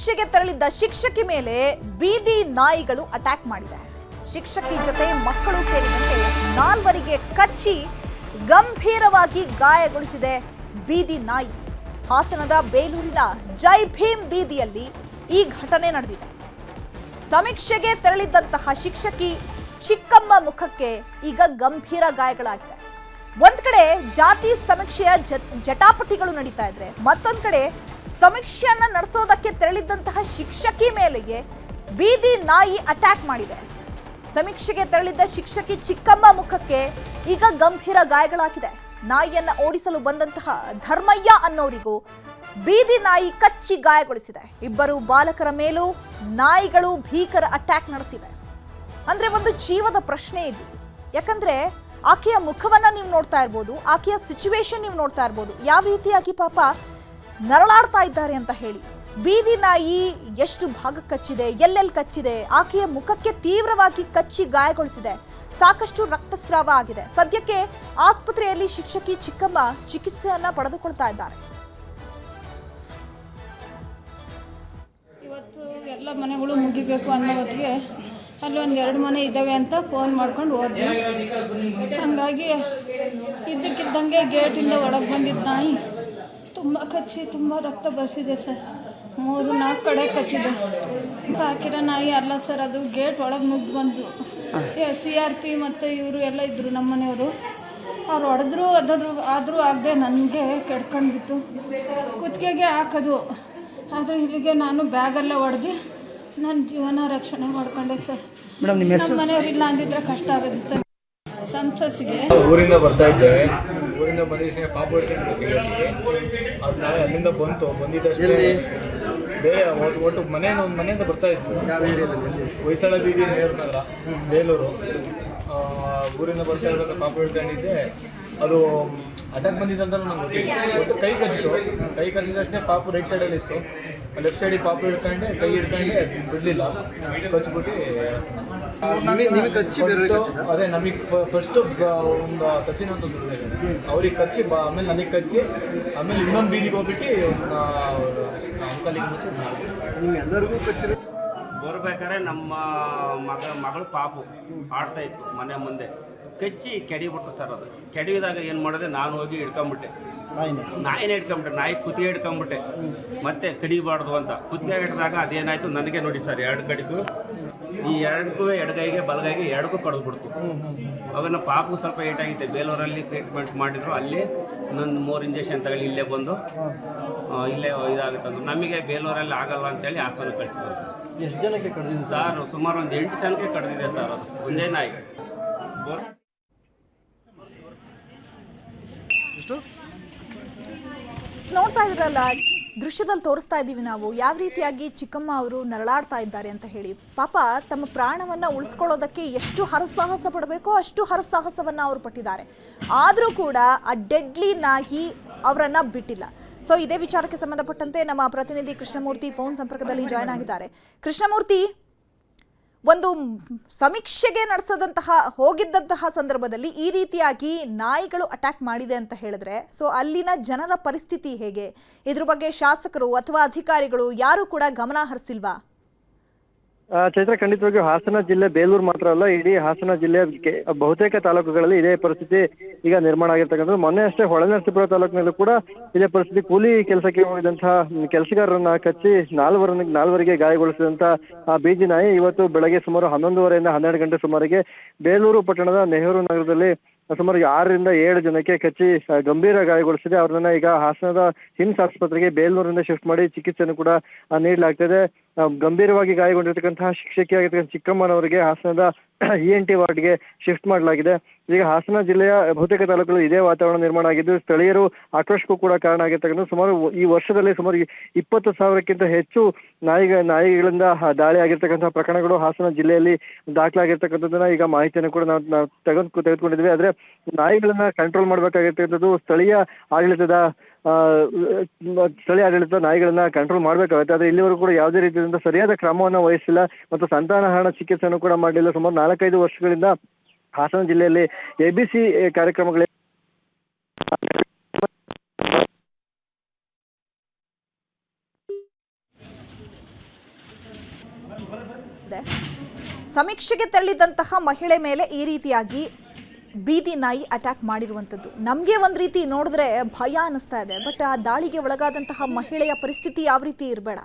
ಸಮೀಕ್ಷೆಗೆ ತೆರಳಿದ್ದ ಶಿಕ್ಷಕಿ ಮೇಲೆ ಬೀದಿ ನಾಯಿಗಳು ಅಟ್ಯಾಕ್ ಮಾಡಿದೆ. ಶಿಕ್ಷಕಿ ಜೊತೆ ಮಕ್ಕಳು ಸೇರಿದಂತೆ ನಾಲ್ವರಿಗೆ ಕಚ್ಚಿ ಗಂಭೀರವಾಗಿ ಗಾಯಗೊಳಿಸಿದೆ ಬೀದಿ ನಾಯಿ. ಹಾಸನದ ಬೇಲೂರಿನ ಜೈ ಭೀಮ್ ಬೀದಿಯಲ್ಲಿ ಈ ಘಟನೆ ನಡೆದಿದೆ. ಸಮೀಕ್ಷೆಗೆ ತೆರಳಿದ್ದಂತಹ ಶಿಕ್ಷಕಿ ಚಿಕ್ಕಮ್ಮ ಮುಖಕ್ಕೆ ಈಗ ಗಂಭೀರ ಗಾಯಗಳಾಗಿದೆ ಒಂದ್ ಕಡೆ ಜಾತಿ ಸಮೀಕ್ಷೆಯ ಜಟಾಪಟಿಗಳು ನಡೀತಾ ಇದ್ರೆ ಮತ್ತೊಂದ್ ಕಡೆ ಸಮೀಕ್ಷೆಯನ್ನ ನಡೆಸೋದಕ್ಕೆ ತೆರಳಿದ್ದಂತಹ ಶಿಕ್ಷಕಿ ಮೇಲೆಗೆ ಬೀದಿ ನಾಯಿ ಅಟ್ಯಾಕ್ ಮಾಡಿದೆ. ಸಮೀಕ್ಷೆಗೆ ತೆರಳಿದ್ದ ಶಿಕ್ಷಕಿ ಚಿಕ್ಕಮ್ಮ ಮುಖಕ್ಕೆ ಈಗ ಗಂಭೀರ ಗಾಯಗಳಾಗಿದೆ. ನಾಯಿಯನ್ನ ಓಡಿಸಲು ಬಂದಂತಹ ಧರ್ಮಯ್ಯ ಅನ್ನೋರಿಗೂ ಬೀದಿ ನಾಯಿ ಕಚ್ಚಿ ಗಾಯಗೊಳಿಸಿದೆ. ಇಬ್ಬರು ಬಾಲಕರ ಮೇಲೂ ನಾಯಿಗಳು ಭೀಕರ ಅಟ್ಯಾಕ್ ನಡೆಸಿವೆ. ಅಂದ್ರೆ ಒಂದು ಜೀವದ ಪ್ರಶ್ನೆ ಇದು. ಯಾಕಂದ್ರೆ ಆಕೆಯ ಮುಖವನ್ನ ನೀವು ನೋಡ್ತಾ ಇರ್ಬೋದು, ಆಕೆಯ ಸಿಚುವೇಶನ್ ನೀವು ನೋಡ್ತಾ ಇರ್ಬೋದು. ಯಾವ ರೀತಿಯಾಗಿ ಪಾಪ ನರಳಾಡ್ತಾ ಇದ್ದಾರೆ ಅಂತ ಹೇಳಿ. ಬೀದಿ ನಾಯಿ ಎಷ್ಟು ಭಾಗ ಕಚ್ಚಿದೆ, ಎಲ್ಲೆಲ್ಲಿ ಕಚ್ಚಿದೆ, ಆಕೆಯ ಮುಖಕ್ಕೆ ತೀವ್ರವಾಗಿ ಕಚ್ಚಿ ಗಾಯಗೊಳಿಸಿದೆ. ಸಾಕಷ್ಟು ರಕ್ತಸ್ರಾವ ಆಗಿದೆ. ಸದ್ಯಕ್ಕೆ ಆಸ್ಪತ್ರೆಯಲ್ಲಿ ಶಿಕ್ಷಕಿ ಚಿಕ್ಕಮ್ಮ ಚಿಕಿತ್ಸೆಯನ್ನ ಪಡೆದುಕೊಳ್ತಾ ಇದ್ದಾರೆ. ಇವತ್ತು ಎಲ್ಲ ಮನೆಗಳು ಮುಗಿಬೇಕು ಅನ್ನೋ ಹೊತ್ತಿಗೆ ಅಲ್ಲಿ ಒಂದು ಎರಡು ಮನೆ ಇದ್ದಾವೆ ಅಂತ ಫೋನ್ ಮಾಡ್ಕೊಂಡು ಹೋದ್ವಿ. ಹಂಗಾಗಿ ಇದ್ದಕ್ಕಿದ್ದಂಗೆ ಗೇಟಿಂದ ಒಳಗೆ ಬಂದಿದ್ದ ನಾಯಿ. ತುಂಬ ಕಚ್ಚಿ ತುಂಬ ರಕ್ತ ಬರ್ಸಿದೆ ಸರ್. ಮೂರು ನಾಲ್ಕು ಕಡೆ ಕಚ್ಚಿದೆ. ಸಾಕಿರೋ ನಾಯಿ ಅಲ್ಲ ಸರ್ ಅದು ಗೇಟ್ ಒಳಗೆ ನುಗ್ಗಿ ಬಂದು. ಸಿ ಆರ್ ಪಿ ಮತ್ತು ಇವರು ಎಲ್ಲ ಇದ್ದರು ನಮ್ಮ ಮನೆಯವರು. ಅವ್ರು ಹೊಡೆದ್ರು ಅದಾದ್ರು ಆದರೂ ಆಗದೆ ನನಗೆ ಕೆಡ್ಕೊಂಡ್ಬಿಟ್ಟು ಕುತ್ತಿಗೆಗೆ ಹಾಕೋದು. ಆದರೆ ಇಲ್ಲಿಗೆ ನಾನು ಬ್ಯಾಗಲ್ಲೇ ಹೊಡೆದು ನನ್ನ ಜೀವನ ರಕ್ಷಣೆ ಮಾಡ್ಕೊಂಡೆ ಸರ್. ಮೇಡಮ್ ನಿಮ್ಮ ನಮ್ಮ ಮನೆಯವ್ರಿಲ್ಲ ಅಂದಿದ್ರೆ ಕಷ್ಟ ಆಗುತ್ತೆ ಸರ್. ಸಂಸಸ್ಗೆ ಊರಿಂದ ಬರ್ತಾ ಇದ್ದೆ. ಊರಿಂದ ಬಂದಿದ್ದ ಪಾಪ ಹಿಡ್ಕೊಂಡು ಕೇಳಿದ್ವಿ ಅದು ನಾಳೆ ಅಲ್ಲಿಂದ ಬಂತು. ಬಂದಿದ್ದಷ್ಟೇ ಬೇರೆ ಒಟ್ಟು ಒಟ್ಟು ಮನೆಯಿಂದ ಒಂದು ಮನೆಯಿಂದ ಬರ್ತಾ ಇತ್ತು. ಹೊಯ್ಸಳ ಬೀದಿ ನೇರು ನಗರ ಬೇಲೂರು ಊರಿಂದ ಬರ್ತಾ ಇರುವಾಗ ಪಾಪ ಹೇಳ್ಕೊಂಡಿದ್ದೆ ಅದು ಅಟ್ಯಾಕ್ ಬಂದಿದ್ದು ಅಂತ ನಂಗೆ ಗೊತ್ತಿಲ್ಲ. ಒಟ್ಟು ಕೈ ಕಚ್ಚಿತು ಕೈ ಕಚ್ಚಿದ ತಕ್ಷಣ ಪಾಪು ರೈಟ್ ಸೈಡಲ್ಲಿ ಇತ್ತು. ಲೆಫ್ಟ್ ಸೈಡಿಗೆ ಪಾಪು ಇಟ್ಕೊಂಡೆ ಕೈ ಹಿಡ್ಕೊಂಡೆ ಬಿಡಲಿಲ್ಲ. ಕಚ್ಬಿಟ್ಟು ನಿಮಗೆ ನಿಮಗೆ ಕಚ್ಚಿ ಬೇರೆ ಒಟ್ಟು ಅದೇ ನಮಗೆ ಫಸ್ಟ್ ಒಂದು ಸಚಿನ್ ಅಂತ ಅವ್ರಿಗೆ ಕಚ್ಚಿ ಬ- ಆಮೇಲೆ ನನಗೆ ಕಚ್ಚಿ ಆಮೇಲೆ ಇನ್ನೊಂದು ಬೀದಿಗೆ ಹೋಗ್ಬಿಟ್ಟು ಅಂಕಲಿಗೆ ಎಲ್ಲರಿಗೂ ಕಚ್ಚಿರೋ ಬರ್ಬೇಕಾದ್ರೆ ನಮ್ಮ ಮಗ ಮಗಳು ಪಾಪು. ಆಡ್ತಾ ಇತ್ತು ಮನೆ ಮುಂದೆ. ಕಚ್ಚಿ ಕೆಡಿಬಿಟ್ಟು ಸರ್ ಅದು. ಕೆಡಿದಾಗ ಏನು ಮಾಡಿದೆ ನಾನು ಹೋಗಿ ಹಿಡ್ಕೊಂಬಿಟ್ಟೆ. ನಾಯಿನ. ಹಿಡ್ಕೊಂಬಿಟ್ಟೆ ನಾಯಿ ಕುತ್ತಿಗೆ ಹಿಡ್ಕೊಂಬಿಟ್ಟೆ. ಮತ್ತೆ ಕಡಿಬಾರ್ದು ಅಂತ. ಕುತ್ತಿಗೆ ಹಿಡಿದಾಗ ಅದೇನಾಯ್ತು ನನಗೆ ನೋಡಿ ಸರ್ ಎರಡು ಕಡೆಗೂ ಈ ಎರಡಕ್ಕೂ ಎಡಗೈಗೆ ಬಲಗೈಗೆ ಎರಡಕ್ಕೂ ಕಡಿದ್ಬಿಡ್ತು. ಅವನ್ನ ಪಾಪು ಸ್ವಲ್ಪ ಏಟಾಗಿದ್ದೆ ಬೇಲೂರಲ್ಲಿ ಟ್ರೀಟ್ಮೆಂಟ್ ಮಾಡಿದ್ರು. ಅಲ್ಲಿ ನನ್ನ ಮೂರು ಇಂಜೆಕ್ಷನ್ ತಗೊಳ್ಳಿ ಇಲ್ಲೇ ಬಂದು ಇಲ್ಲೇ ಇದಾಗುತ್ತೆ ಅಂದ್ರು. ನಮಗೆ ಬೇಲೂರಲ್ಲಿ ಆಗಲ್ಲ ಅಂತೇಳಿ ಹಾಸನ ಕಳಿಸಿದ್ರು ಸರ್. ಎಷ್ಟು ಜನಕ್ಕೆ ಕಡ್ದಿದ್ದು ಸರ್? ಸರ್ ಸುಮಾರು ಒಂದು ಎಂಟು ಜನಕ್ಕೆ ಕಡ್ದಿದೆ ಸರ್ ಅದು. ಒಂದೇ ನಾಯಿ ಎಷ್ಟು ಸ್- ನೋಡ್ತಾ ಇದ್ರಲ್ಲ, ದೃಶ್ಯದಲ್ಲಿ ತೋರಿಸ್ತಾ ಇದ್ದೀವಿ ನಾವು. ಯಾವ ರೀತಿಯಾಗಿ ಚಿಕ್ಕಮ್ಮ ಅವರು ನರಳಾಡ್ತಾ ಇದ್ದಾರೆ ಅಂತ ಹೇಳಿ. ಪಾಪ ತಮ್ಮ ಪ್ರಾಣವನ್ನು ಉಳಿಸ್ಕೊಳ್ಳೋದಕ್ಕೆ ಎಷ್ಟು ಹರಸಾಹಸ ಪಡಬೇಕೋ ಅಷ್ಟು ಹರಸಾಹಸವನ್ನ ಅವರು ಪಟ್ಟಿದ್ದಾರೆ. ಆದರೂ ಕೂಡ ಆ ಡೆಡ್ಲಿ ನಾಯಿ ಅವರನ್ನ ಬಿಟ್ಟಿಲ್ಲ. ಸೊ ಇದೇ ವಿಚಾರಕ್ಕೆ ಸಂಬಂಧಪಟ್ಟಂತೆ ನಮ್ಮ ಪ್ರತಿನಿಧಿ ಕೃಷ್ಣಮೂರ್ತಿ ಫೋನ್ ಸಂಪರ್ಕದಲ್ಲಿ ಜಾಯ್ನ್ ಆಗಿದ್ದಾರೆ. ಕೃಷ್ಣಮೂರ್ತಿ ಒಂದು ಸಮೀಕ್ಷೆಗೆ ನಡೆಸದಂತಹ, ಹೋಗಿದ್ದಂತಹ ಸಂದರ್ಭದಲ್ಲಿ ಈ ರೀತಿಯಾಗಿ ನಾಯಿಗಳು ಅಟ್ಯಾಕ್ ಮಾಡಿದೆ ಅಂತ ಹೇಳಿದ್ರೆ ಸೊ ಅಲ್ಲಿನ ಜನರ ಪರಿಸ್ಥಿತಿ ಹೇಗೆ? ಇದ್ರ ಬಗ್ಗೆ ಶಾಸಕರು ಅಥವಾ ಅಧಿಕಾರಿಗಳು ಯಾರು ಕೂಡ ಗಮನ ಹರಿಸಿಲ್ವಾ? ಚೈತ್ರ ಖಂಡಿತವಾಗಿಯೂ ಹಾಸನ ಜಿಲ್ಲೆ ಬೇಲೂರು ಮಾತ್ರ ಅಲ್ಲ, ಇಡೀ ಹಾಸನ ಜಿಲ್ಲೆಯ ಬಹುತೇಕ ತಾಲೂಕುಗಳಲ್ಲಿ ಇದೇ ಪರಿಸ್ಥಿತಿ ಈಗ ನಿರ್ಮಾಣ ಆಗಿರ್ತಕ್ಕಂಥದ್ದು. ಮೊನ್ನೆ ಅಷ್ಟೇ ಹೊಳೆನರಸೀಪುರ ತಾಲೂಕಿನಲ್ಲೂ ಕೂಡ ಇದೇ ಪರಿಸ್ಥಿತಿ ಕೂಲಿ ಕೆಲಸಕ್ಕೆ ಹೋಗಿದಂತಹ ಕೆಲಸಗಾರರನ್ನ ಕಚ್ಚಿ ನಾಲ್ವರನ್ನ, ನಾಲ್ವರಿಗೆ ಗಾಯಗೊಳಿಸಿದಂಥ ಆ ಬೀದಿ ನಾಯಿ ಇವತ್ತು ಬೆಳಗ್ಗೆ ಸುಮಾರು ಹನ್ನೊಂದುವರೆಯಿಂದ ಹನ್ನೆರಡು ಗಂಟೆ ಸುಮಾರಿಗೆ ಬೇಲೂರು ಪಟ್ಟಣದ ನೆಹರು ನಗರದಲ್ಲಿ ಸುಮಾರು ಆರರಿಂದ ಏಳು ಜನಕ್ಕೆ ಕಚ್ಚಿ ಗಂಭೀರ ಗಾಯಗೊಳಿಸಿದೆ. ಅವ್ರನ್ನ ಈಗ ಹಾಸನದ ಹಿಮ್ಸ್ ಆಸ್ಪತ್ರೆಗೆ ಬೇಲೂರಿಂದ ಶಿಫ್ಟ್ ಮಾಡಿ ಚಿಕಿತ್ಸೆಯನ್ನು ಕೂಡ ನೀಡಲಾಗ್ತದೆ. ಗಂಭೀರವಾಗಿ ಗಾಯಗೊಂಡಿರ್ತಕ್ಕಂತಹ ಶಿಕ್ಷಕಿಯಾಗಿರ್ತಕ್ಕಂಥ ಚಿಕ್ಕಮ್ಮನವರಿಗೆ ಹಾಸನದ ಇ ಎನ್ ಟಿ ವಾರ್ಡ್ಗೆ ಶಿಫ್ಟ್ ಮಾಡಲಾಗಿದೆ. ಈಗ ಹಾಸನ ಜಿಲ್ಲೆಯ ಬಹುತೇಕ ತಾಲೂಕುಗಳು ಇದೇ ವಾತಾವರಣ ನಿರ್ಮಾಣ ಆಗಿದ್ದು ಸ್ಥಳೀಯರು ಆಕ್ರೋಶಕ್ಕೂ ಕೂಡ ಕಾರಣ ಆಗಿರ್ತಕ್ಕಂಥ ಸುಮಾರು ಈ ವರ್ಷದಲ್ಲಿ ಸುಮಾರು ಇಪ್ಪತ್ತು ಸಾವಿರಕ್ಕಿಂತ ಹೆಚ್ಚು ನಾಯಿಗ, ನಾಯಿಗಳಿಂದ ದಾಳಿ ಆಗಿರ್ತಕ್ಕಂತಹ ಪ್ರಕರಣಗಳು ಹಾಸನ ಜಿಲ್ಲೆಯಲ್ಲಿ ದಾಖಲಾಗಿರ್ತಕ್ಕಂಥದ್ದನ್ನ ಈಗ ಮಾಹಿತಿಯನ್ನು ಕೂಡ ನಾವು ನಾವು ತೆಗೆದು ತೆಗೆದುಕೊಂಡಿದ್ವಿ. ಆದ್ರೆ ನಾಯಿಗಳನ್ನ ಕಂಟ್ರೋಲ್ ಮಾಡಬೇಕಾಗಿರ್ತಕ್ಕಂಥದ್ದು ಸ್ಥಳೀಯ ಆಡಳಿತದ ಸ್ಥಳೀಯ ಆಡಳಿತ ನಾಯಿಗಳನ್ನ ಕಂಟ್ರೋಲ್ ಮಾಡಬೇಕಾಗುತ್ತೆ. ಆದ್ರೆ ಇಲ್ಲಿವರೆಗೂ ಕೂಡ ಯಾವುದೇ ರೀತಿಯಿಂದ ಸರಿಯಾದ ಕ್ರಮವನ್ನು ವಹಿಸಿಲ್ಲ ಮತ್ತು ಸಂತಾನಹರಣ ಚಿಕಿತ್ಸೆಯನ್ನು ಕೂಡ ಮಾಡಲಿಲ್ಲ. ಸುಮಾರು ನಾಲ್ಕೈದು ವರ್ಷಗಳಿಂದ ಹಾಸನ ಜಿಲ್ಲೆಯಲ್ಲಿ ಎ ಬಿ ಸಿ ಕಾರ್ಯಕ್ರಮಗಳ ಸಮೀಕ್ಷೆಗೆ ತೆರಳಿದಂತಹ ಮಹಿಳೆ ಮೇಲೆ ಈ ರೀತಿಯಾಗಿ ಬೀದಿ ನಾಯಿ ಅಟ್ಯಾಕ್ ಮಾಡಿರುವಂಥದ್ದು. ನಮಗೆ ಒಂದು ರೀತಿ ನೋಡಿದ್ರೆ ಭಯ ಅನ್ನಿಸ್ತಾ ಇದೆ. ಬಟ್ ಆ ದಾಳಿಗೆ ಒಳಗಾದಂತಹ ಮಹಿಳೆಯ ಪರಿಸ್ಥಿತಿ ಯಾವ ರೀತಿ ಇರಬೇಡ.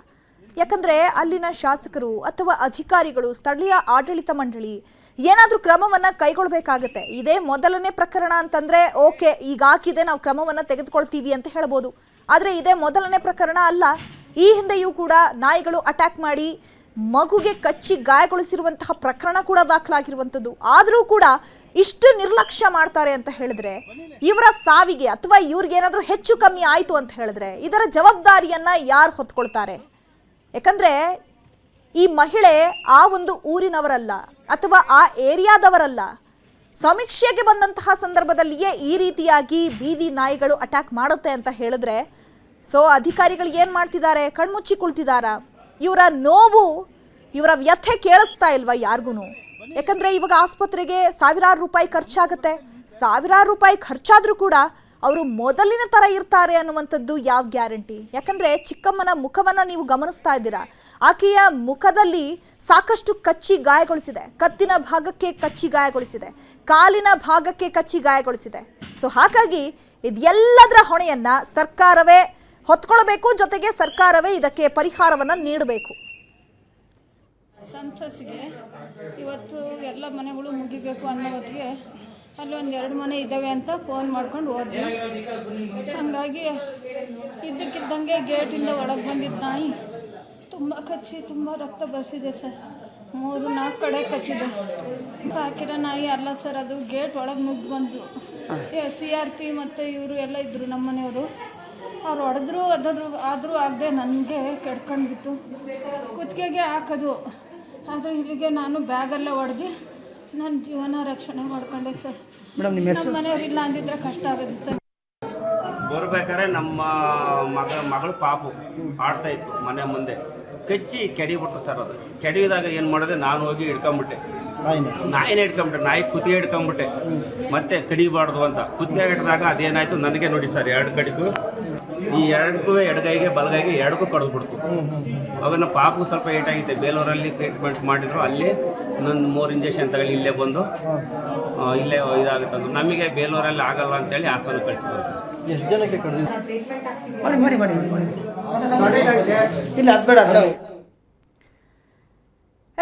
ಯಾಕಂದ್ರೆ ಅಲ್ಲಿನ ಶಾಸಕರು ಅಥವಾ ಅಧಿಕಾರಿಗಳು ಸ್ಥಳೀಯ ಆಡಳಿತ ಮಂಡಳಿ ಏನಾದರೂ ಕ್ರಮವನ್ನ ಕೈಗೊಳ್ಳಬೇಕಾಗತ್ತೆ ಇದೇ ಮೊದಲನೇ ಪ್ರಕರಣ ಅಂತಂದ್ರೆ, ಓಕೆ, ಈಗ ಹಾಕಿದೆ, ನಾವು ಕ್ರಮವನ್ನ ತೆಗೆದುಕೊಳ್ತೀವಿ ಅಂತ ಹೇಳ್ಬೋದು. ಆದರೆ ಇದೇ ಮೊದಲನೇ ಪ್ರಕರಣ ಅಲ್ಲ. ಈ ಹಿಂದೆಯೂ ಕೂಡ ನಾಯಿಗಳು ಅಟ್ಯಾಕ್ ಮಾಡಿ ಮಗುಗೆ ಕಚ್ಚಿ ಗಾಯಗೊಳಿಸಿರುವಂತಹ ಪ್ರಕರಣ ಕೂಡ ದಾಖಲಾಗಿರುವಂಥದ್ದು. ಆದರೂ ಕೂಡ ಇಷ್ಟು ನಿರ್ಲಕ್ಷ್ಯ ಮಾಡ್ತಾರೆ ಅಂತ ಹೇಳಿದ್ರೆ, ಇವರ ಸಾವಿಗೆ ಅಥವಾ ಇವ್ರಿಗೇನಾದ್ರೂ ಹೆಚ್ಚು ಕಮ್ಮಿ ಆಯಿತು ಅಂತ ಹೇಳಿದ್ರೆ, ಇದರ ಜವಾಬ್ದಾರಿಯನ್ನು ಯಾರು ಹೊತ್ಕೊಳ್ತಾರೆ? ಯಾಕಂದ್ರೆ ಈ ಮಹಿಳೆ ಆ ಒಂದು ಊರಿನವರಲ್ಲ ಅಥವಾ ಆ ಏರಿಯಾದವರಲ್ಲ. ಸಮೀಕ್ಷೆಗೆ ಬಂದಂತಹ ಸಂದರ್ಭದಲ್ಲಿಯೇ ಈ ರೀತಿಯಾಗಿ ಬೀದಿ ನಾಯಿಗಳು ಅಟ್ಯಾಕ್ ಮಾಡುತ್ತೆ ಅಂತ ಹೇಳಿದ್ರೆ, ಸೊ ಅಧಿಕಾರಿಗಳು ಏನು ಮಾಡ್ತಿದ್ದಾರೆ? ಕಣ್ಮುಚ್ಚಿ ಕುಳ್ತಿದಾರ? ಇವರ ನೋವು, ಇವರ ವ್ಯಥೆ ಕೇಳಿಸ್ತಾ ಇಲ್ವಾ ಯಾರಿಗೂ ಯಾಕಂದರೆ ಇವಾಗ ಆಸ್ಪತ್ರೆಗೆ ಸಾವಿರಾರು ರೂಪಾಯಿ ಖರ್ಚಾಗುತ್ತೆ. ಸಾವಿರಾರು ರೂಪಾಯಿ ಖರ್ಚಾದರೂ ಕೂಡ ಅವರು ಮೊದಲಿನ ತರ ಇರ್ತಾರೆ ಅನ್ನುವಂಥದ್ದು ಯಾವ ಗ್ಯಾರಂಟಿ? ಯಾಕಂದ್ರೆ ಚಿಕ್ಕಮ್ಮನ ಮುಖವನ್ನ ನೀವು ಗಮನಿಸ್ತಾ ಇದ್ದೀರಾ? ಆಕೆಯ ಮುಖದಲ್ಲಿ ಸಾಕಷ್ಟು ಕಚ್ಚಿ ಗಾಯಗೊಳಿಸಿದೆ. ಕತ್ತಿನ ಭಾಗಕ್ಕೆ ಕಚ್ಚಿ ಗಾಯಗೊಳಿಸಿದೆ. ಕಾಲಿನ ಭಾಗಕ್ಕೆ ಕಚ್ಚಿ ಗಾಯಗೊಳಿಸಿದೆ. ಸೊ ಹಾಗಾಗಿ ಇದೆಲ್ಲದರ ಹೊಣೆಯನ್ನ ಸರ್ಕಾರವೇ ಹೊತ್ಕೊಳ್ಬೇಕು, ಜೊತೆಗೆ ಸರ್ಕಾರವೇ ಇದಕ್ಕೆ ಪರಿಹಾರವನ್ನ ನೀಡಬೇಕು. ಸಂಸಸ್ಗೆ ಇವತ್ತು ಎಲ್ಲ ಮನೆಗಳು ಮುಗಿಬೇಕು ಅನ್ನೋ ಹೊತ್ತಿಗೆ ಅಲ್ಲಿ ಒಂದು ಎರಡು ಮನೆ ಇದ್ದಾವೆ ಅಂತ ಫೋನ್ ಮಾಡ್ಕೊಂಡು ಹೋದ್ವಿ. ಹಾಗಾಗಿ ಇದ್ದಕ್ಕಿದ್ದಂಗೆ ಗೇಟಿಂದ ಒಳಗೆ ಬಂದಿದ್ದ ನಾಯಿ ತುಂಬ ಕಚ್ಚಿ ತುಂಬ ರಕ್ತ ಬರ್ಸಿದೆ ಸರ್. ಮೂರು ನಾಲ್ಕು ಕಡೆ ಕಚ್ಚಿದೆ. ಹಾಕಿರೋ ನಾಯಿ ಅಲ್ಲ ಸರ್ ಅದು. ಗೇಟ್ ಒಳಗೆ ನುಗ್ಗಿ ಬಂದು ಸಿ ಆರ್ ಪಿ ಮತ್ತು ಇವರು ಎಲ್ಲ ಇದ್ದರು ನಮ್ಮ ಮನೆಯವರು. ಅವ್ರು ಹೊಡೆದ್ರು ಅದಾದ್ರು ಆದರೂ ಆಗದೆ ನನಗೆ ಕೆಡ್ಕೊಂಡ್ಬಿಟ್ಟು ಕುತ್ತಿಗೆಗೆ ಹಾಕೋದು. ಆದರೆ ಇಲ್ಲಿಗೆ ನಾನು ಬ್ಯಾಗಲ್ಲೇ ಹೊಡೆದು ನನ್ನ ಜೀವನ ರಕ್ಷಣೆ ಮಾಡ್ಕೊಂಡೆ ಸರ್. ಮೇಡಮ್ ನಿಮ್ಮ ನಮ್ಮ ಮನೆಯವರಿಲ್ಲ ಅಂದಿದ್ರೆ ಕಷ್ಟ ಆಗುತ್ತೆ ಸರ್. ಬರ್ಬೇಕಾದ್ರೆ ನಮ್ಮ ಮಗ ಮಗಳು ಪಾಪು ಆಡ್ತಾ ಇತ್ತು ಮನೆ ಮುಂದೆ. ಕಚ್ಚಿ ಕೆಡಿಬಿಟ್ರು ಸರ್ ಅದು. ಕೆಡಿದಾಗ ಏನು ಮಾಡಿದೆ ನಾನು ಹೋಗಿ ಹಿಡ್ಕೊಂಬಿಟ್ಟೆ. ನಾಯಿನ? ನಾಯಿನ ಹಿಡ್ಕೊಂಬಿಟ್ಟೆ ನಾಯಿ ಕುತ್ತಿಗೆ ಹಿಡ್ಕೊಂಬಿಟ್ಟೆ. ಮತ್ತೆ ಕಡಿಬಾರ್ದು ಅಂತ. ಕುತ್ತಿಗೆ ಹಿಡಿದಾಗ ಅದೇನಾಯ್ತು ನನಗೆ ನೋಡಿ ಸರ್ ಎರಡು ಕಡೆಗೂ. ಈ ಎರಡಕ್ಕೂ ಎಡಗೈಗೆ ಬಲಗೈಗೆ ಎರಡಕ್ಕೂ ಕಡಿದ್ಬಿಡ್ತು. ಅವಾಗ ಪಾಪು ಸ್ವಲ್ಪ ಏಟಾಗಿದ್ದೆ ಬೇಲೂರಲ್ಲಿ ಟ್ರೀಟ್ಮೆಂಟ್ ಮಾಡಿದ್ರು. ಅಲ್ಲಿ ನನ್ನ ಮೂರು ಇಂಜೆಕ್ಷನ್ ತಗೊಳ್ಳಿ ಇಲ್ಲೇ ಬಂದು ಇಲ್ಲೇ ಇದಾಗುತ್ತೆ ಅಂದ್ರು ನಮಗೆ ಬೇಲೂರಲ್ಲಿ ಆಗಲ್ಲ ಅಂತೇಳಿ ಹಾಸನ ಕಳಿಸಿದ್ರು ಸರ್. ಎಷ್ಟು ಜನಕ್ಕೆ ಮಾಡಿ ಮಾಡಿ ಮಾಡಿ ಮಾಡಿ. ಇಲ್ಲ ಅದು ಬೇಡ ಅದು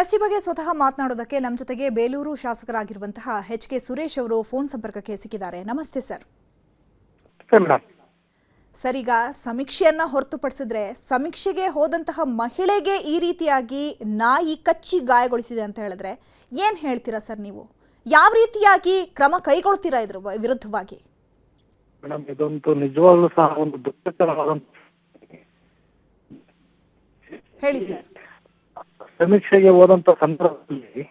ಎಸ್ ಈ ಬಗ್ಗೆ ಸ್ವತಃ ಮಾತನಾಡೋದಕ್ಕೆ ನಮ್ಮ ಜೊತೆಗೆ ಬೇಲೂರು ಶಾಸಕರಾಗಿರುವಂತಹ ಎಚ್ ಕೆ ಸುರೇಶ್ ಅವರು ಫೋನ್ ಸಂಪರ್ಕಕ್ಕೆ ಸಿಕ್ಕಿದ್ದಾರೆ. ನಮಸ್ತೆ ಸರ್. ಸರ್ ಮೇಡಮ್ ಸಮೀಕ್ಷೆಯನ್ನ ಹೊರತುಪಡಿಸಿದ್ರೆ ಸಮೀಕ್ಷೆಗೆ ಹೋದಂತಹ ಮಹಿಳೆಗೆ ಈ ರೀತಿಯಾಗಿ ನಾಯಿ ಕಚ್ಚಿ ಗಾಯಗೊಳಿಸಿದೆ ಅಂತ ಹೇಳಿದ್ರೆ ಏನ್ ಹೇಳ್ತೀರಾ ಸರ್ ನೀವು? ಯಾವ ರೀತಿಯಾಗಿ ಕ್ರಮ ಕೈಗೊಳ್ತೀರಾ ಇದ್ರ ವಿರುದ್ಧವಾಗಿ? ಮೇಡಮ್ ಇದೊಂದು ನಿಜವಾಗ್ಲೂ ಸಹ ಒಂದು ದುಃಖಕರವಾದಂತ ಹೇಳಿ ಸರ್. ಸಮೀಕ್ಷೆಗೆ ಹೋದಂತ ಸಂದರ್ಭದಲ್ಲಿ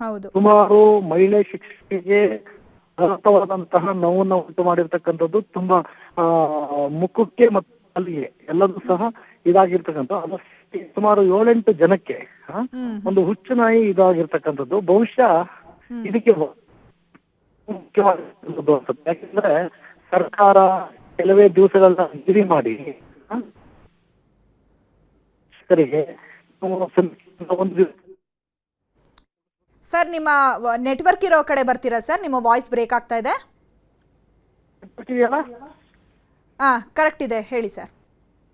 ಹೌದು. ಸುಮಾರು ಮಹಿಳೆ ಶಿಕ್ಷಕಿಗೆ ಅರ್ಥವಾದಂತಹ ನೋವನ್ನ ಉಂಟು ಮಾಡಿರ್ತಕ್ಕಂಥದ್ದು ತುಂಬಾ ಆ, ಮುಖಕ್ಕೆ ಮತ್ತು ಅಲ್ಲಿಗೆ ಎಲ್ಲದೂ ಸಹ ಇದಾಗಿರ್ತಕ್ಕಂಥ ಅದು ಸುಮಾರು ಏಳೆಂಟು ಜನಕ್ಕೆ ಒಂದು ಹುಚ್ಚು ನಾಯಿ ಇದಾಗಿರ್ತಕ್ಕಂಥದ್ದು. ಬಹುಶಃ ಇದಕ್ಕೆ ಅನ್ಸುತ್ತೆ ಯಾಕಂದ್ರೆ ಸರ್ಕಾರ ಕೆಲವೇ ದಿವಸಗಳನ್ನ ಹಿರಿ ಮಾಡಿ ಒಂದು ದಿವಸ ಸರ್ ನಿಮ್ಮ ನೆಟ್ವರ್ಕ್ ಇರೋ ಕಡೆ ಬರ್ತೀರಾ ಸರ್ ನಿಮ್ಮ ವಾಯ್ಸ್ ಬ್ರೇಕ್ ಆಗ್ತಾ ಇದೆ? ಹಾ ಕರೆಕ್ಟ್ ಇದೆ. ಹೇಳಿ ಸರ್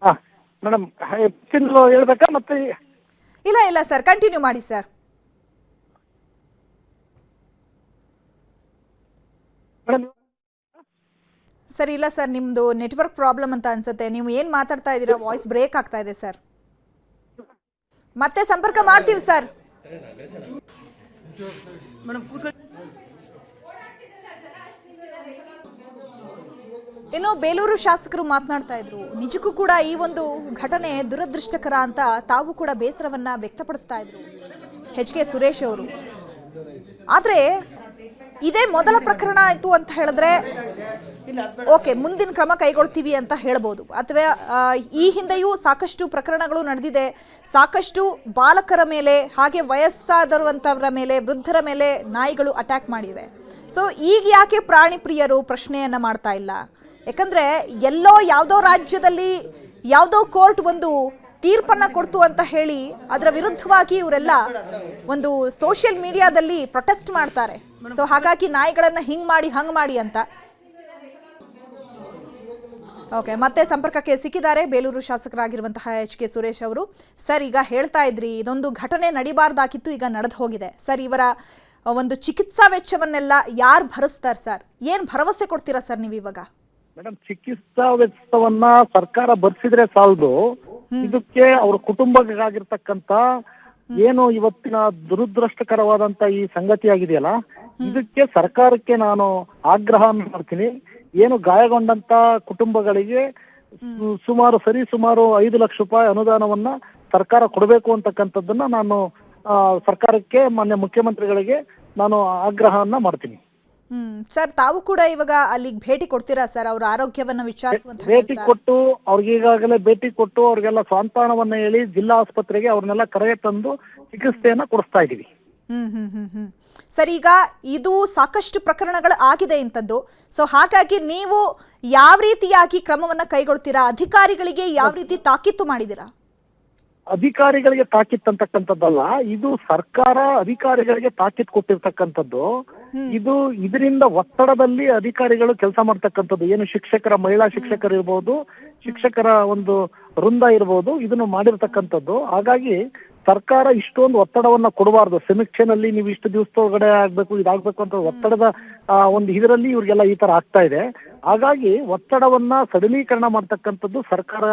ಹಾ ಮೇಡಮ್ ಹೇಳ್ಬೇಕಾ ಮತ್ತೆ? ಇಲ್ಲ ಇಲ್ಲ ಸರ್ ಕಂಟಿನ್ಯೂ ಮಾಡಿ ಸರ್ ಸರ್ ಇಲ್ಲ ಸರ್ ನಿಮ್ಮದು ನೆಟ್ವರ್ಕ್ ಪ್ರಾಬ್ಲಮ್ ಅಂತ ಅನ್ಸುತ್ತೆ. ನೀವು ಏನು ಮಾತಾಡ್ತಾ ಇದ್ದೀರಾ? ವಾಯ್ಸ್ ಬ್ರೇಕ್ ಆಗ್ತಾ ಇದೆ ಸರ್ ಮತ್ತೆ ಸಂಪರ್ಕ ಮಾಡ್ತೀವಿ ಸರ್ ಇನ್ನು ಬೇಲೂರು ಶಾಸಕರು ಮಾತನಾಡ್ತಾ ಇದ್ರು. ನಿಜಕ್ಕೂ ಕೂಡ ಈ ಒಂದು ಘಟನೆ ದುರದೃಷ್ಟಕರ ಅಂತ ತಾವು ಕೂಡ ಬೇಸರವನ್ನ ವ್ಯಕ್ತಪಡಿಸ್ತಾ ಇದ್ರು. ಹೆಚ್ ಕೆ ಸುರೇಶ್ ಅವರು. ಆದ್ರೆ ಇದೇ ಮೊದಲ ಪ್ರಕರಣ ಆಯ್ತು ಅಂತ ಹೇಳಿದ್ರೆ ಓಕೆ, ಮುಂದಿನ ಕ್ರಮ ಕೈಗೊಳ್ತೀವಿ ಅಂತ ಹೇಳ್ಬೋದು. ಅಥವಾ ಈ ಹಿಂದೆಯೂ ಸಾಕಷ್ಟು ಪ್ರಕರಣಗಳು ನಡೆದಿದೆ. ಸಾಕಷ್ಟು ಬಾಲಕರ ಮೇಲೆ, ಹಾಗೆ ವಯಸ್ಸಾದರುವಂಥವರ ಮೇಲೆ, ವೃದ್ಧರ ಮೇಲೆ ನಾಯಿಗಳು ಅಟ್ಯಾಕ್ ಮಾಡಿವೆ. ಸೊ ಈಗ ಯಾಕೆ ಪ್ರಾಣಿ ಪ್ರಿಯರು ಪ್ರಶ್ನೆಯನ್ನ ಮಾಡ್ತಾ ಇಲ್ಲ? ಯಾಕಂದರೆ, ಎಲ್ಲೋ ಯಾವುದೋ ರಾಜ್ಯದಲ್ಲಿ ಯಾವುದೋ ಕೋರ್ಟ್ ಒಂದು ತೀರ್ಪನ್ನ ಕೊಡ್ತು ಅಂತ ಹೇಳಿ, ಅದರ ವಿರುದ್ಧವಾಗಿ ಇವರೆಲ್ಲ ಒಂದು ಸೋಷಿಯಲ್ ಮೀಡಿಯಾದಲ್ಲಿ ಪ್ರೊಟೆಸ್ಟ್ ಮಾಡ್ತಾರೆ. ಸೊ ಹಾಗಾಗಿ ನಾಯಿಗಳನ್ನ ಹಿಂಗ್ ಮಾಡಿ, ಹಂಗ್ ಮಾಡಿ ಅಂತ. ಓಕೆ ಮತ್ತೆ ಸಂಪರ್ಕಕ್ಕೆ ಸಿಕ್ಕಿದ್ದಾರೆ ಬೇಲೂರು ಶಾಸಕರಾಗಿರುವಂತಹ ಎಚ್ ಕೆ ಸುರೇಶ್ ಅವರು. ಸರ್ ಈಗ ಹೇಳ್ತಾ ಇದ್ರಿ ಇದೊಂದು ಘಟನೆ ನಡಿಬಾರ್ದಾಕಿತ್ತು ಈಗ ನಡೆದು ಹೋಗಿದೆ. ಸರ್ ಇವರ ಒಂದು ಚಿಕಿತ್ಸಾ ವೆಚ್ಚವನ್ನೆಲ್ಲ ಯಾರು ಭರಿಸ್ತಾರೆ ಸರ್? ಏನ್ ಭರವಸೆ ಕೊಡ್ತೀರಾ ಸರ್ ನೀವು ಇವಾಗ? ಮೇಡಮ್ ಚಿಕಿತ್ಸಾ ವೆಚ್ಚವನ್ನ ಸರ್ಕಾರ ಭರಿಸಿದ್ರೆ ಸಾಲದು. ಇದಕ್ಕೆ ಅವ್ರ ಕುಟುಂಬಕ್ಕಾಗಿರ್ತಕ್ಕಂತ ಏನು ಇವತ್ತಿನ ದುರದೃಷ್ಟಕರವಾದಂತ ಈ ಸಂಗತಿ ಆಗಿದೆಯಲ್ಲ ಇದಕ್ಕೆ ಸರ್ಕಾರಕ್ಕೆ ನಾನು ಆಗ್ರಹ ಮಾಡ್ತೀನಿ. ಏನು ಗಾಯಗೊಂಡಂತ ಕುಟುಂಬಗಳಿಗೆ ಸುಮಾರು ಸರಿ ಸುಮಾರು ಐದು ಲಕ್ಷ ರೂಪಾಯಿ ಅನುದಾನವನ್ನ ಸರ್ಕಾರ ಕೊಡಬೇಕು ಅಂತಕ್ಕಂಥದ್ದನ್ನ ನಾನು ಸರ್ಕಾರಕ್ಕೆ ಮಾನ್ಯ ಮುಖ್ಯಮಂತ್ರಿಗಳಿಗೆ ನಾನು ಆಗ್ರಹವನ್ನ ಮಾಡ್ತೀನಿ. ಹ್ಮ್. ಸರ್ ತಾವು ಕೂಡ ಇವಾಗ ಅಲ್ಲಿಗೆ ಭೇಟಿ ಕೊಡ್ತೀರಾ ಸರ್? ಅವ್ರ ಆರೋಗ್ಯವನ್ನ ವಿಚಾರಿಸುವಂತ ಭೇಟಿ ಕೊಟ್ಟು ಅವ್ರಿಗೆ ಈಗಾಗಲೇ ಭೇಟಿ ಕೊಟ್ಟು ಅವ್ರಿಗೆಲ್ಲ ಸಾಂತ್ವನವನ್ನ ಹೇಳಿ ಜಿಲ್ಲಾ ಆಸ್ಪತ್ರೆಗೆ ಅವ್ರನ್ನೆಲ್ಲ ಕರೆ ತಂದು ಚಿಕಿತ್ಸೆಯನ್ನ ಕೊಡಿಸ್ತಾ ಇದೀವಿ. ಸರ್ ಈಗ ಇದು ಸಾಕಷ್ಟು ಪ್ರಕರಣಗಳು ಆಗಿದೆ ಇಂಥದ್ದು. ಸೊ ಹಾಗಾಗಿ ನೀವು ಯಾವ ರೀತಿಯಾಗಿ ಕ್ರಮವನ್ನ ಕೈಗೊಳ್ತೀರಾ? ಅಧಿಕಾರಿಗಳಿಗೆ ಯಾವ ರೀತಿ ತಾಕೀತು ಮಾಡಿದಿರಾ ಅಧಿಕಾರಿಗಳಿಗೆ ತಾಕೀತ್ ಅಂತಕ್ಕಂಥದ್ದಲ್ಲ ಇದು ಸರ್ಕಾರ ಅಧಿಕಾರಿಗಳಿಗೆ ತಾಕೀತ್ ಕೊಟ್ಟಿರ್ತಕ್ಕಂಥದ್ದು. ಇದು ಇದರಿಂದ ಒತ್ತಡದಲ್ಲಿ ಅಧಿಕಾರಿಗಳು ಕೆಲಸ ಮಾಡ್ತಕ್ಕಂಥದ್ದು. ಏನು ಶಿಕ್ಷಕರ ಮಹಿಳಾ ಶಿಕ್ಷಕರು ಇರ್ಬೋದು ಶಿಕ್ಷಕರ ಒಂದು ವೃಂದ ಇರ್ಬೋದು ಇದನ್ನು ಮಾಡಿರ್ತಕ್ಕಂಥದ್ದು. ಹಾಗಾಗಿ ಸರ್ಕಾರ ಇಷ್ಟೊಂದು ಒತ್ತಡವನ್ನ ಕೊಡಬಾರ್ದು. ಸಮೀಕ್ಷೆನಲ್ಲಿ ನೀವು ಇಷ್ಟು ದಿವಸದೊಳಗಡೆ ಆಗ್ಬೇಕು, ಇದಾಗ್ಬೇಕು ಅಂತ ಒತ್ತಡದ ಒಂದು ಇದರಲ್ಲಿ ಇವ್ರಿಗೆಲ್ಲ ಈ ತರ ಆಗ್ತಾ ಇದೆ. ಹಾಗಾಗಿ ಒತ್ತಡವನ್ನ ಸಡಿಲೀಕರಣ ಮಾಡ್ತಕ್ಕಂಥದ್ದು ಸರ್ಕಾರ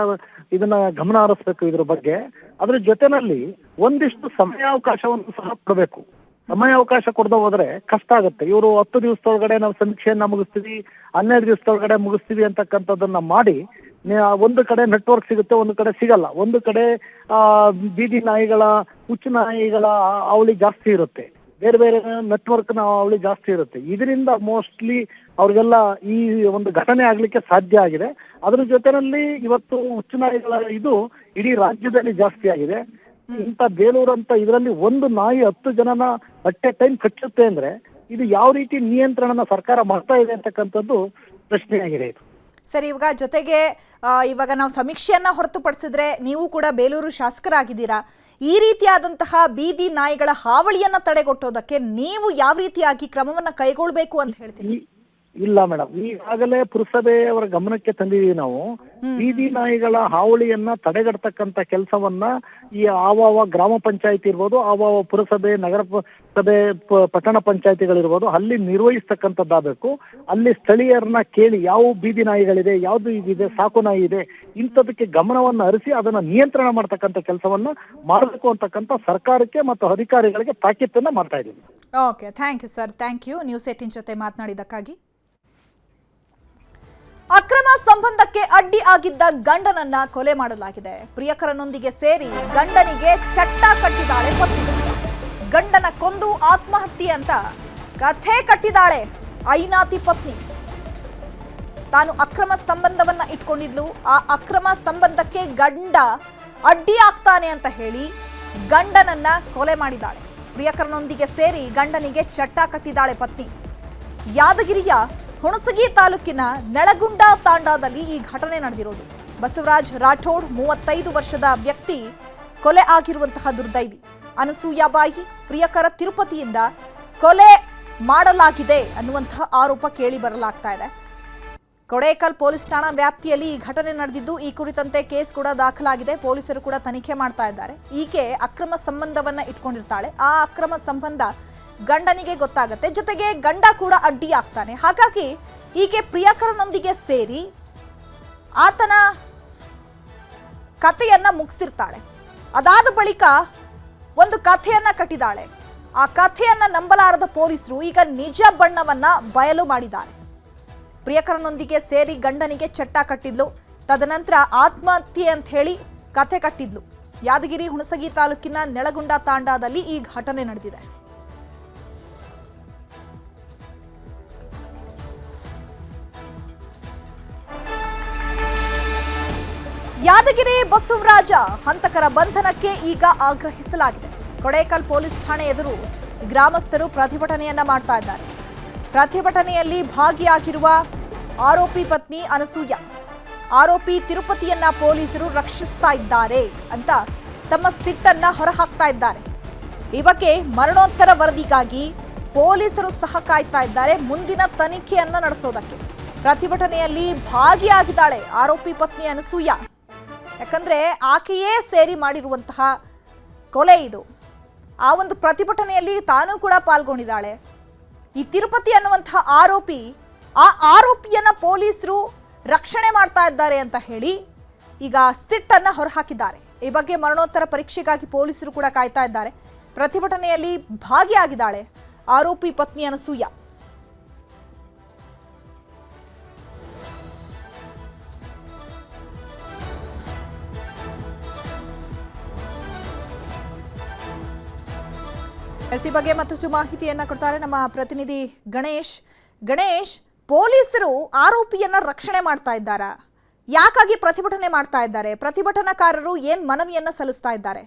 ಇದನ್ನ ಗಮನ ಹರಿಸ್ಬೇಕು ಇದ್ರ ಬಗ್ಗೆ. ಅದ್ರ ಜೊತೆನಲ್ಲಿ ಒಂದಿಷ್ಟು ಸಮಯಾವಕಾಶವನ್ನು ಸಹ ಕೊಡಬೇಕು. ಸಮಯಾವಕಾಶ ಕೊಡದ ಹೋದ್ರೆ ಕಷ್ಟ ಆಗುತ್ತೆ. ಇವರು ಹತ್ತು ದಿವಸದೊಳಗಡೆ ನಾವು ಸಮೀಕ್ಷೆಯನ್ನ ಮುಗಿಸ್ತೀವಿ, ಹನ್ನೆರಡು ದಿವಸದೊಳಗಡೆ ಮುಗಿಸ್ತೀವಿ ಅಂತಕ್ಕಂಥದ್ದನ್ನ ಮಾಡಿ ಒಂದು ಕಡೆ ನೆಟ್ವರ್ಕ್ ಸಿಗುತ್ತೆ ಒಂದು ಕಡೆ ಸಿಗಲ್ಲ. ಒಂದು ಕಡೆ ಆ ಬೀದಿ ನಾಯಿಗಳ ಹುಚ್ಚು ನಾಯಿಗಳ ಅವಳಿ ಜಾಸ್ತಿ ಇರುತ್ತೆ. ಬೇರೆ ಬೇರೆ ನೆಟ್ವರ್ಕ್ನ ಅವಳಿ ಜಾಸ್ತಿ ಇರುತ್ತೆ. ಇದರಿಂದ ಮೋಸ್ಟ್ಲಿ ಅವ್ರಿಗೆಲ್ಲ ಈ ಒಂದು ಘಟನೆ ಆಗ್ಲಿಕ್ಕೆ ಸಾಧ್ಯ ಆಗಿದೆ. ಅದ್ರ ಜೊತೆನಲ್ಲಿ ಇವತ್ತು ಹುಚ್ಚು ನಾಯಿಗಳ ಇದು ಇಡೀ ರಾಜ್ಯದಲ್ಲಿ ಜಾಸ್ತಿ ಆಗಿದೆ. ಇಂಥ ಬೇಲೂರು ಅಂತ ಇದರಲ್ಲಿ ಒಂದು ನಾಯಿ ಹತ್ತು ಜನನ ಅಟ್ ಎ ಟೈಮ್ ಕಚ್ಚುತ್ತೆ ಅಂದ್ರೆ ಇದು ಯಾವ ರೀತಿ ನಿಯಂತ್ರಣನ ಸರ್ಕಾರ ಮಾಡ್ತಾ ಇದೆ ಅಂತಕ್ಕಂಥದ್ದು ಪ್ರಶ್ನೆಯಾಗಿದೆ. ಇದು ಸರ್, ಇವಾಗ ಜೊತೆಗೆ ಇವಾಗ ನಾವು ಸಮೀಕ್ಷೆಯನ್ನ ಹೊರತುಪಡಿಸಿದ್ರೆ ನೀವು ಕೂಡ ಬೇಲೂರು ಶಾಸಕರಾಗಿದ್ದೀರಾ? ಈ ರೀತಿಯಾದಂತಹ ಬೀದಿ ನಾಯಿಗಳ ಹಾವಳಿಯನ್ನ ತಡೆಗಟ್ಟೋದಕ್ಕೆ ನೀವು ಯಾವ ರೀತಿಯಾಗಿ ಕ್ರಮವನ್ನ ಕೈಗೊಳ್ಬೇಕು ಅಂತ ಹೇಳ್ತೀರಿ? ಈ- ಇಲ್ಲ ಮೇಡಮ್. ಈಗಾಗಲೇ ಪುರಸಭೆ ಅವರ ಗಮನಕ್ಕೆ ತಂದಿದೀವಿ ನಾವು. ಬೀದಿ ನಾಯಿಗಳ ಹಾವಳಿಯನ್ನ ತಡೆಗಟ್ಟತಕ್ಕಂತ ಕೆಲಸವನ್ನ ಈ ಆವಾವ ಗ್ರಾಮ ಪಂಚಾಯತಿ ಇರ್ಬೋದು ಆವಾವ ಪುರಸಭೆ ನಗರ ಸಭೆ ಪಟ್ಟಣ ಪಂಚಾಯತಿಗಳಿರ್ಬೋದು ಅಲ್ಲಿ ನಿರ್ವಹಿಸ್ತಕ್ಕಂಥದ್ದಾಗಬೇಕು. ಅಲ್ಲಿ ಸ್ಥಳೀಯರನ್ನ ಕೇಳಿ ಯಾವ ಬೀದಿ ನಾಯಿಗಳಿದೆ ಯಾವ್ದು ಇದಿದೆ ಸಾಕು ನಾಯಿ ಇದೆ ಇಂಥದಕ್ಕೆ ಗಮನವನ್ನ ಹರಿಸಿ ಅದನ್ನ ನಿಯಂತ್ರಣ ಮಾಡ್ತಕ್ಕಂಥ ಕೆಲಸವನ್ನ ಮಾಡಬೇಕು ಅಂತಕ್ಕಂಥ ಸರ್ಕಾರಕ್ಕೆ ಮತ್ತು ಅಧಿಕಾರಿಗಳಿಗೆ ತಾಕೀತನ್ನ ಮಾಡ್ತಾ ಇದ್ದೀವಿ. Okay thank you sir thank you news eighteen ಜೊತೆ ಮಾತನಾಡಿದ್ದಕ್ಕಾಗಿ. ಅಕ್ರಮ ಸಂಬಂಧಕ್ಕೆ ಅಡ್ಡಿ ಆಗಿದ್ದ ಗಂಡನನ್ನ ಕೊಲೆ ಮಾಡಲಾಗಿದೆ. ಪ್ರಿಯಕರನೊಂದಿಗೆ ಸೇರಿ ಗಂಡನಿಗೆ ಚಟ್ಟ ಕಟ್ಟಿದಾಳೆ ಪತ್ನಿ ಗಂಡನ ಕೊಂದು ಆತ್ಮಹತ್ಯೆ ಅಂತ ಕಥೆ ಕಟ್ಟಿದಾಳೆ ಐನಾತಿ ಪತ್ನಿ. ತಾನು ಅಕ್ರಮ ಸಂಬಂಧವನ್ನ ಇಟ್ಕೊಂಡಿದ್ಲು. ಆ ಅಕ್ರಮ ಸಂಬಂಧಕ್ಕೆ ಗಂಡ ಅಡ್ಡಿ ಆಗ್ತಾನೆ ಅಂತ ಹೇಳಿ ಗಂಡನನ್ನ ಕೊಲೆ ಮಾಡಿದ್ದಾಳೆ. ಪ್ರಿಯಕರನೊಂದಿಗೆ ಸೇರಿ ಗಂಡನಿಗೆ ಚಟ್ಟ ಕಟ್ಟಿದ್ದಾಳೆ ಪತ್ನಿ. ಯಾದಗಿರಿಯ ಹುಣಸಗಿ ತಾಲೂಕಿನ ನೆಳಗುಂಡ ತಾಂಡಾದಲ್ಲಿ ಈ ಘಟನೆ ನಡೆದಿರೋದು. ಬಸವರಾಜ್ ರಾಠೋಡ್ ಮೂವತ್ತೈದು ವರ್ಷದ ವ್ಯಕ್ತಿ ಕೊಲೆ ಆಗಿರುವಂತಹ ದುರ್ದೈವಿ. ಅನಸೂಯಾಬಾಯಿ ಪ್ರಿಯಕರ ತಿರುಪತಿಯಿಂದ ಕೊಲೆ ಮಾಡಲಾಗಿದೆ ಅನ್ನುವಂತಹ ಆರೋಪ ಕೇಳಿ ಬರಲಾಗ್ತಾ ಇದೆ. ಕೊಡೇಕಲ್ ಪೊಲೀಸ್ ಠಾಣಾ ವ್ಯಾಪ್ತಿಯಲ್ಲಿ ಈ ಘಟನೆ ನಡೆದಿದ್ದು, ಈ ಕುರಿತಂತೆ ಕೇಸ್ ಕೂಡ ದಾಖಲಾಗಿದೆ. ಪೊಲೀಸರು ಕೂಡ ತನಿಖೆ ಮಾಡ್ತಾ ಇದ್ದಾರೆ. ಈಕೆ ಅಕ್ರಮ ಸಂಬಂಧವನ್ನ ಇಟ್ಕೊಂಡಿರ್ತಾಳೆ. ಆ ಅಕ್ರಮ ಸಂಬಂಧ ಗಂಡನಿಗೆ ಗೊತ್ತಾಗುತ್ತೆ. ಜೊತೆಗೆ ಗಂಡ ಕೂಡ ಅಡ್ಡಿ ಆಗ್ತಾನೆ ಹಾಗಾಗಿ ಈಕೆ ಪ್ರಿಯಕರನೊಂದಿಗೆ ಸೇರಿ ಆತನ ಕಥೆಯನ್ನ ಮುಗಿಸಿರ್ತಾಳೆ. ಅದಾದ ಬಳಿಕ ಒಂದು ಕಥೆಯನ್ನ ಕಟ್ಟಿದಾಳೆ. ಆ ಕಥೆಯನ್ನ ನಂಬಲಾರದ ಪೊಲೀಸರು ಈಗ ನಿಜ ಬಣ್ಣವನ್ನ ಬಯಲು ಮಾಡಿದ್ದಾರೆ. ಪ್ರಿಯಕರನೊಂದಿಗೆ ಸೇರಿ ಗಂಡನಿಗೆ ಚಟ್ಟ ಕಟ್ಟಿದ್ಲು. ತದನಂತರ ಆತ್ಮಹತ್ಯೆ ಅಂತ ಹೇಳಿ ಕಥೆ ಕಟ್ಟಿದ್ಲು. ಯಾದಗಿರಿ ಹುಣಸಗಿ ತಾಲೂಕಿನ ನೆಳಗುಂಡ ತಾಂಡಾದಲ್ಲಿ ಈ ಘಟನೆ ನಡೆದಿದೆ. ಯಾದಗಿರಿ ಬಸವರಾಜ ಹಂತಕರ ಬಂಧನಕ್ಕೆ ಈಗ ಆಗ್ರಹಿಸಲಾಗಿದೆ. ಕೊಡೇಕಲ್ ಪೊಲೀಸ್ ಠಾಣೆ ಎದುರು ಗ್ರಾಮಸ್ಥರು ಪ್ರತಿಭಟನೆಯನ್ನ ಮಾಡ್ತಾ ಇದ್ದಾರೆ. ಪ್ರತಿಭಟನೆಯಲ್ಲಿ ಭಾಗಿಯಾಗಿರುವ ಆರೋಪಿ ಪತ್ನಿ ಅನಸೂಯ. ಆರೋಪಿ ತಿರುಪತಿಯನ್ನ ಪೊಲೀಸರು ರಕ್ಷಿಸ್ತಾ ಇದ್ದಾರೆ ಅಂತ ತಮ್ಮ ಸಿಟ್ಟನ್ನ ಹೊರಹಾಕ್ತಾ ಇದ್ದಾರೆ. ಈ ಬಗ್ಗೆ ಮರಣೋತ್ತರ ವರದಿಗಾಗಿ ಪೊಲೀಸರು ಸಹ ಕಾಯ್ತಾ ಇದ್ದಾರೆ ಮುಂದಿನ ತನಿಖೆಯನ್ನ ನಡೆಸೋದಕ್ಕೆ. ಪ್ರತಿಭಟನೆಯಲ್ಲಿ ಭಾಗಿಯಾಗಿದ್ದಾಳೆ ಆರೋಪಿ ಪತ್ನಿ ಅನಸೂಯ. ಯಾಕಂದ್ರೆ ಆಕೆಯೇ ಸೇರಿ ಮಾಡಿರುವಂತಹ ಕೊಲೆ ಇದು. ಆ ಒಂದು ಪ್ರತಿಭಟನೆಯಲ್ಲಿ ತಾನೂ ಕೂಡ ಪಾಲ್ಗೊಂಡಿದ್ದಾಳೆ. ಈ ತಿರುಪತಿ ಅನ್ನುವಂತಹ ಆರೋಪಿ ಆ ಆರೋಪಿಯನ್ನು ಪೊಲೀಸರು ರಕ್ಷಣೆ ಮಾಡ್ತಾ ಇದ್ದಾರೆ ಅಂತ ಹೇಳಿ ಈಗ ಸಿಟ್ಟನ್ನು ಹೊರಹಾಕಿದ್ದಾರೆ. ಈ ಬಗ್ಗೆ ಮರಣೋತ್ತರ ಪರೀಕ್ಷೆಗಾಗಿ ಪೊಲೀಸರು ಕೂಡ ಕಾಯ್ತಾ ಇದ್ದಾರೆ. ಪ್ರತಿಭಟನೆಯಲ್ಲಿ ಭಾಗಿಯಾಗಿದ್ದಾಳೆ ಆರೋಪಿ ಪತ್ನಿ ಅನಸೂಯ ಎಸ್ ಈ ಬಗ್ಗೆ ಮತ್ತಷ್ಟು ಮಾಹಿತಿಯನ್ನ ಕೊಡ್ತಾರೆ ನಮ್ಮ ಪ್ರತಿನಿಧಿ ಗಣೇಶ್. ಗಣೇಶ್, ಪೊಲೀಸರು ಆರೋಪಿಯನ್ನ ರಕ್ಷಣೆ ಮಾಡ್ತಾ ಇದ್ದಾರ? ಯಾಕಾಗಿ ಪ್ರತಿಭಟನೆ ಮಾಡ್ತಾ ಇದ್ದಾರೆ? ಪ್ರತಿಭಟನಾಕಾರರು ಏನ್ ಮನವಿಯನ್ನ ಸಲ್ಲಿಸ್ತಾ ಇದ್ದಾರೆ?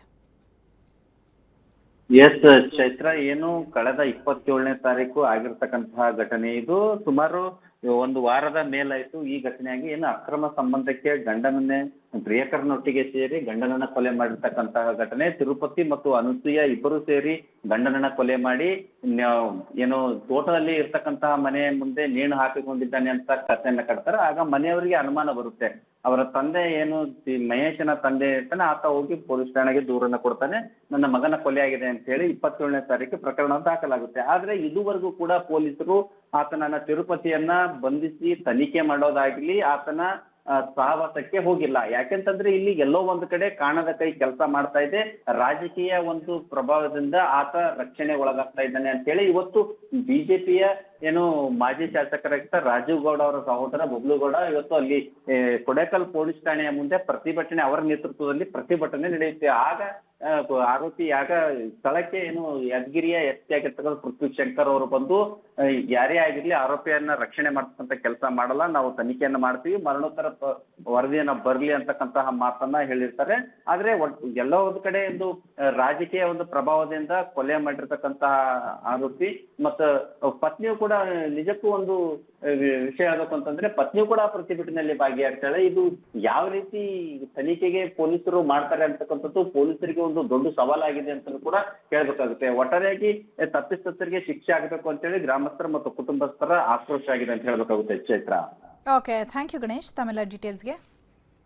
ಎಸ್ ಚೈತ್ರ, ಏನು ಕಳೆದ ಇಪ್ಪತ್ತೇಳನೇ ತಾರೀಕು ಆಗಿರ್ತಕ್ಕಂತಹ ಘಟನೆ. ಇದು ಸುಮಾರು ಒಂದು ವಾರದ ಮೇಲಾಯ್ತು. ಈ ಘಟನೆಯಾಗಿ ಏನು ಅಕ್ರಮ ಸಂಬಂಧಕ್ಕೆ ಗಂಡನನ್ನೇ, ಪ್ರಿಯಕರನೊಟ್ಟಿಗೆ ಸೇರಿ ಗಂಡನನ್ನ ಕೊಲೆ ಮಾಡಿರ್ತಕ್ಕಂತಹ ಘಟನೆ, ತಿರುಪತಿ ಮತ್ತು ಅನುಸೂಯ ಇಬ್ಬರು ಸೇರಿ ಗಂಡನನ್ನ ಕೊಲೆ ಮಾಡಿ ಏನು ತೋಟದಲ್ಲಿ ಇರ್ತಕ್ಕಂತಹ ಮನೆ ಮುಂದೆ ನೇಣು ಹಾಕಿಕೊಂಡಿದ್ದಾನೆ ಅಂತ ಕಥೆಯನ್ನ ಕಟ್ತಾರೆ. ಆಗ ಮನೆಯವರಿಗೆ ಅನುಮಾನ ಬರುತ್ತೆ. ಅವರ ತಂದೆ ಏನು ಮಹೇಶನ ತಂದೆ ಇರ್ತಾನೆ, ಆತ ಹೋಗಿ ಪೊಲೀಸ್ ಠಾಣೆಗೆ ದೂರನ್ನ ಕೊಡ್ತಾನೆ. ನನ್ನ ಮಗನ ಕೊಲೆ ಆಗಿದೆ ಅಂತ ಹೇಳಿ ಇಪ್ಪತ್ತೇಳನೇ ತಾರೀಕು ಪ್ರಕರಣ ದಾಖಲಾಗುತ್ತೆ. ಆದ್ರೆ ಇದುವರೆಗೂ ಕೂಡ ಪೊಲೀಸರು ಆತನನ್ನ ತಿರುಪತಿಯನ್ನ ಬಂಧಿಸಿ ತನಿಖೆ ಮಾಡೋದಾಗ್ಲಿ ಆತನ ಸಹವಾಸಕ್ಕೆ ಹೋಗಿಲ್ಲ. ಯಾಕೆಂತಂದ್ರೆ ಇಲ್ಲಿ ಎಲ್ಲೋ ಒಂದು ಕಡೆ ಕಾಣದ ಕೈ ಕೆಲಸ ಮಾಡ್ತಾ ಇದೆ. ರಾಜಕೀಯ ಒಂದು ಪ್ರಭಾವದಿಂದ ಆತ ರಕ್ಷಣೆ ಒಳಗಾಗ್ತಾ ಇದ್ದಾನೆ ಅಂತ ಹೇಳಿ ಇವತ್ತು ಬಿಜೆಪಿಯ ಏನು ಮಾಜಿ ಶಾಸಕರಾಗಿದ್ದ ರಾಜೀವ್ ಗೌಡ ಅವರ ಸಹೋದರ ಬಬ್ಲುಗೌಡ ಇವತ್ತು ಅಲ್ಲಿ ಕೊಡೇಕಲ್ ಪೊಲೀಸ್ ಠಾಣೆಯ ಮುಂದೆ ಪ್ರತಿಭಟನೆ, ಅವರ ನೇತೃತ್ವದಲ್ಲಿ ಪ್ರತಿಭಟನೆ ನಡೆಯುತ್ತೆ. ಆಗ ಆರೋಪಿ ಆಗ ಸ್ಥಳಕ್ಕೆ ಏನು ಯಾದಗಿರಿಯ ಎಸ್ ಪಿ ಆಗಿರ್ತಕ್ಕಂಥ ಪೃಥ್ವಿ ಶಂಕರ್ ಅವರು ಬಂದು ಯಾರೇ ಆಗಿರ್ಲಿ ಆರೋಪಿಯನ್ನ ರಕ್ಷಣೆ ಮಾಡ್ತಕ್ಕಂಥ ಕೆಲಸ ಮಾಡಲ್ಲ. ನಾವು ತನಿಖೆಯನ್ನ ಮಾಡ್ತೀವಿ. ಮರಣೋತ್ತರ ವರದಿಯನ್ನ ಬರ್ಲಿ ಅಂತಕ್ಕಂತಹ ಮಾತನ್ನ ಹೇಳಿರ್ತಾರೆ. ಆದ್ರೆ ಎಲ್ಲ ಒಂದು ಕಡೆ ಒಂದು ರಾಜಕೀಯ ಒಂದು ಪ್ರಭಾವದಿಂದ ಕೊಲೆ ಮಾಡಿರ್ತಕ್ಕಂತಹ ಆರೋಪಿ ಮತ್ತ ಪತ್ನಿಯು ಕೂಡ ನಿಜಕ್ಕೂ ಒಂದು ವಿಷಯ ಆಗಬೇಕು ಅಂತಂದ್ರೆ ಪತ್ನಿಯು ಕೂಡ ಪ್ರತಿಭಟನೆಯಲ್ಲಿ ಭಾಗಿಯಾಗ್ತಾಳೆ. ಇದು ಯಾವ ರೀತಿ ತನಿಖೆಗೆ ಪೊಲೀಸರು ಮಾಡ್ತಾರೆ ಅಂತಕ್ಕಂಥದ್ದು ಪೊಲೀಸರಿಗೆ ಒಂದು ದೊಡ್ಡ ಸವಾಲಾಗಿದೆ ಅಂತ ಕೂಡ ಹೇಳ್ಬೇಕಾಗುತ್ತೆ. ಒಟ್ಟಾರೆಯಾಗಿ ತಪ್ಪಿತಸ್ಥರಿಗೆ ಶಿಕ್ಷೆ ಆಗಬೇಕು ಅಂತೇಳಿ ಗ್ರಾಮಸ್ಥರ ಮತ್ತು ಕುಟುಂಬಸ್ಥರ ಆಕ್ರೋಶ ಆಗಿದೆ ಅಂತ ಹೇಳಬೇಕಾಗುತ್ತೆ Chaitra. Okay thank you Ganesh ತಮ್ಮೆಲ್ಲ ಡೀಟೇಲ್ಸ್ಗೆ